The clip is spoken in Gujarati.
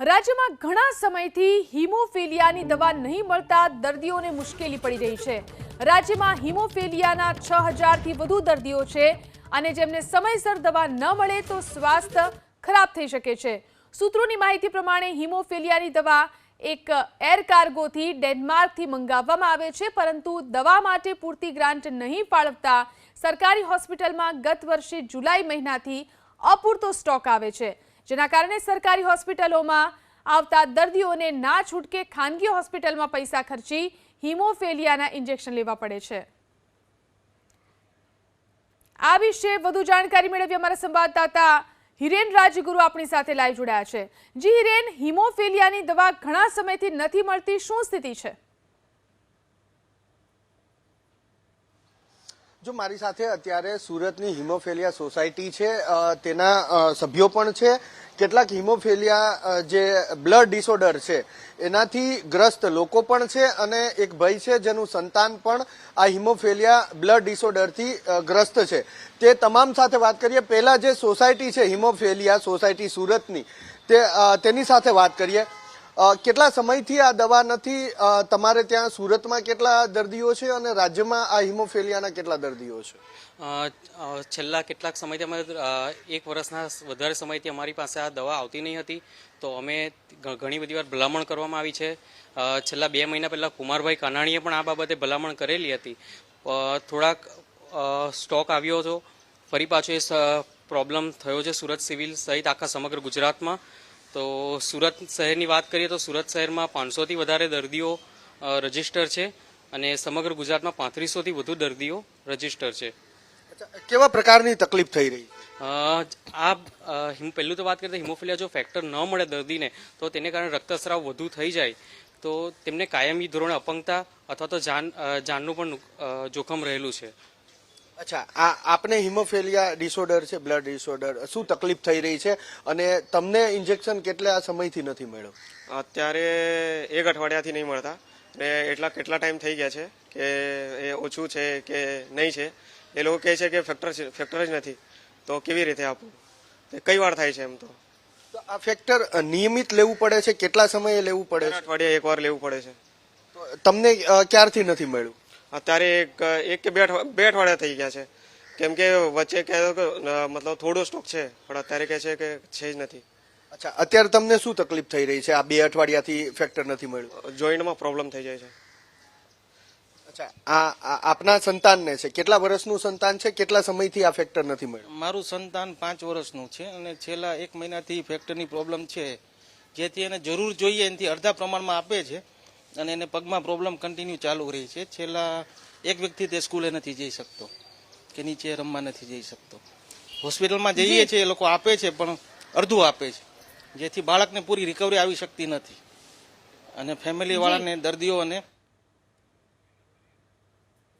રાજ્યમાં ઘણા સમયથી હિમોફેલિયાની દવા નહીં મળતા દર્દીઓને મુશ્કેલી પડી રહી છે. રાજ્યમાં હિમોફેલિયાના છ હજારથી વધુ દર્દીઓ છે અને જેમને સમયસર દવા ન મળે તો સ્વાસ્થ્ય ખરાબ થઈ શકે છે. સૂત્રોની માહિતી પ્રમાણે હિમોફેલિયાની દવા એક એર કાર્ગોથી ડેનમાર્કથી મંગાવવામાં આવે છે, પરંતુ દવા માટે પૂરતી ગ્રાન્ટ નહીં ફાળવતા સરકારી હોસ્પિટલમાં ગત વર્ષે જુલાઈ મહિનાથી અપૂરતો સ્ટોક આવે છે. જેના કારણે સરકારી હોસ્પિટલોમાં આવતા દર્દીઓને ના છૂટકે ખાનગી હોસ્પિટલમાં પૈસા ખર્ચી હિમોફેલિયાના ઇન્જેક્શન લેવા પડે છે. આ વિશે વધુ જાણકારી મેળવી અમારા સંવાદદાતા હિરેન રાજગુરુ આપણી સાથે લાઈવ જોડાયા છે. જી હિરેન, હિમોફેલિયાની દવા ઘણા સમયથી નથી મળતી, શું સ્થિતિ છે? જો મારી સાથે અત્યારે સુરતની હિમોફેલિયા સોસાયટી છે તેના સભ્યો પણ છે. કેટલાક હિમોફેલિયા જે બ્લડ ડિસઓર્ડર છે, એનાથી ગ્રસ્ત લોકો પણ છે અને એક ભાઈ છે જેનું સંતાન પણ આ હિમોફેલિયા બ્લડ ડિસઓર્ડરથી ગ્રસ્ત છે. તે તમામ સાથે વાત કરીએ. પહેલાં જે સોસાયટી છે હિમોફેલિયા સોસાયટી સુરતની, તે તેની સાથે વાત કરીએ. કેટલા સમયથી આ દવા નથી? તમારે ત્યાં સુરતમાં કેટલા દર્દીઓ છે અને રાજ્યમાં આ હિમોફેલિયાના કેટલા દર્દીઓ છે? છેલ્લા કેટલાક સમયથી અમે એક વર્ષના વધારે સમયથી અમારી પાસે આ દવા આવતી નહીં હતી. તો અમે ઘણી બધી વાર ભલામણ કરવામાં આવી છે. છેલ્લા બે મહિના પહેલાં કુમારભાઈ કાનાણીએ પણ આ બાબતે ભલામણ કરેલી હતી. થોડાક સ્ટોક આવ્યો હતો. ફરી પાછો એ પ્રોબ્લેમ થયો છે સુરત સિવિલ સહિત આખા સમગ્ર ગુજરાતમાં. તો સુરત શહેરની વાત કરીએ તો સુરત શહેરમાં પાંચસોથી વધારે દર્દીઓ રજિસ્ટર છે અને સમગ્ર ગુજરાતમાં પાંત્રીસોથી વધુ દર્દીઓ રજિસ્ટર છે. કેવા પ્રકારની તકલીફ થઈ રહી આ હિમ પહેલું તો વાત કરીએ તો હિમોફિલિયા જો ફેક્ટર ન મળે દર્દીને તો તેને કારણે રક્તસ્રાવ વધુ થઈ જાય. તો તેમને કાયમી ધોરણે અપંગતા અથવા તો જાન જાનનું પણ જોખમ રહેલું છે. અચ્છા આ આપને હિમોફેલિયા ડિસઓર્ડર છે બ્લડ ડિસઓર્ડર શું તકલીફ થઈ રહી છે? અને તમને ઇન્જેક્શન કેટલા સમયથી નથી મળ્યો? અત્યારે એક અઠવાડિયાથી નહીં મળતા. ને એટલા કેટલા ટાઈમ થઈ ગયા છે કે એ ઓછું છે કે નહીં છે? એ લોકો કહે છે કે ફેક્ટર ફેક્ટર જ નથી. તો કેવી રીતે આપવું કઈ વાર થાય છે એમ તો? આ ફેક્ટર નિયમિત લેવું પડે છે? કેટલા સમયે લેવું પડે અઠવાડિયે એક વાર લેવું પડે છે. તો તમને ક્યારથી નથી મળ્યું? અત્યારે એક એક કે બે બે અઠવાડિયા થઈ ગયા છે. કેમ કે વચ્ચે કહેતો કે મતલબ થોડો સ્ટોક છે પણ અત્યારે કહે છે કે છે જ નથી. અચ્છા અત્યારે તમને શું તકલીફ થઈ રહી છે? આ બે અઠવાડિયાથી ફેક્ટર નથી મળ્યું. જોઈન્ટમાં પ્રોબ્લેમ થઈ જાય છે. અચ્છા આ આ આપના સંતાનને છે? કેટલા વર્ષનું સંતાન છે? કેટલા સમયથી આ ફેક્ટર નથી મળ્યું? મારું સંતાન પાંચ વર્ષનું છે અને છેલ્લા એક મહિનાથી ફેક્ટરની પ્રોબ્લેમ છે. જેથી એને જરૂર જોઈએ એનાથી અડધા પ્રમાણમાં આપે છે. અને એને પગમાં પ્રોબ્લેમ કન્ટિન્યુ ચાલુ રહી છે. છેલ્લા એક વ્યક્તિ તે સ્કૂલે નથી જઈ શકતો કે નીચે રમવા નથી જઈ શકતો. હોસ્પિટલમાં જઈએ છીએ એ લોકો આપે છે પણ અડધું આપે છે. જેથી બાળકને પૂરી રિકવરી આવી શકતી નથી. અને ફેમિલીવાળાને દર્દીઓને